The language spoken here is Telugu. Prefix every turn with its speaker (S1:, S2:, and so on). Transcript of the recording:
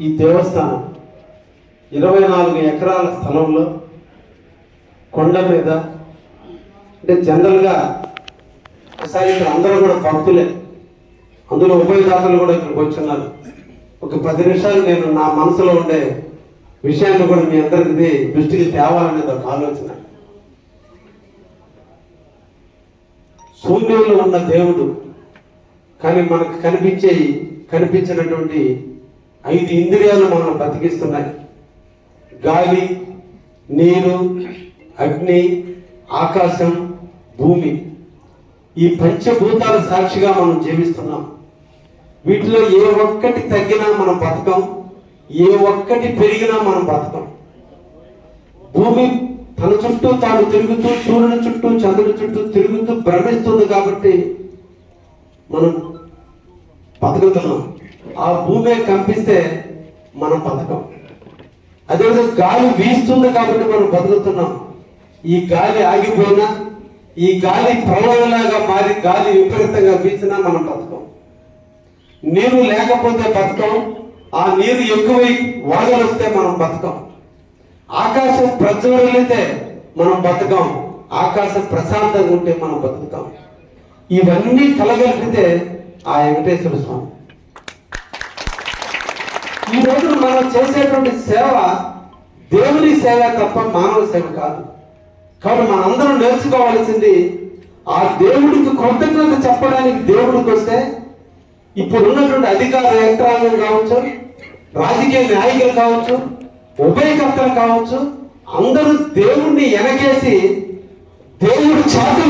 S1: ఈ దేవస్థానం ఇరవై నాలుగు ఎకరాల స్థలంలో కొండ మీద అంటే జనరల్గా ఒకసారి ఇక్కడ అందరూ కూడా భక్తులే. అందులో ఉభయదాతలు కూడా ఇక్కడికి వచ్చున్నారు. ఒక పది నిమిషాలు నేను నా మనసులో ఉండే విషయాన్ని కూడా మీ అందరికి దృష్టికి తేవాలనేది ఒక ఆలోచన. శూన్యంలో ఉన్న దేవుడు కానీ మనకు కనిపించే కనిపించినటువంటి ఐదు ఇంద్రియాలు మనం బతికిస్తున్నాయి. గాలి నీరు అగ్ని ఆకాశం భూమి. ఈ పంచభూతాల సాక్షిగా మనం జీవిస్తున్నాం. వీటిలో ఏ ఒక్కటి తగ్గినా మనం బతకం. ఏ ఒక్కటి పెరిగినా మనం బతకం. భూమి తన చుట్టూ తాను తిరుగుతూ సూర్యుని చుట్టూ చంద్రుడి చుట్టూ తిరుగుతూ భ్రమిస్తుంది కాబట్టి మనం బతుకుతున్నాం ఆ భూమే కంపిస్తే మనం బతకం. అదేవిధంగా గాలి వీస్తుంది కాబట్టి మనం బతుకుతున్నాం. ఈ గాలి ఆగిపోయినా ఈ గాలి ప్రళయంలాగా మారి గాలి విపరీతంగా వీసినా మనం బతకం. నీరు లేకపోతే బతకం ఆ నీరు ఎక్కువై వరదలు వస్తే మనం బతకం. ఆకాశం ప్రజ్వలితే మనం బతకం. ఆకాశం ప్రశాంతంగా ఉంటే మనం బతుకుతాం. ఇవన్నీ కలగలిపితే ఆ వెంకటేశ్వర స్వామి ఈ రోజు మనం చేసేటువంటి సేవ దేవుని సేవ తప్ప మానవ సేవ కాదు. కాబట్టి మనందరం నేర్చుకోవాల్సింది ఆ దేవుడికి కృతజ్ఞత చెప్పడానికి దేవుడికి వస్తే ఇప్పుడు ఉన్నటువంటి అధికార యంత్రాంగం కావచ్చు రాజకీయ నాయకులు కావచ్చు ఉభయకర్తలు కావచ్చు అందరూ దేవుణ్ణి వెనకేసి దేవుడు చాటు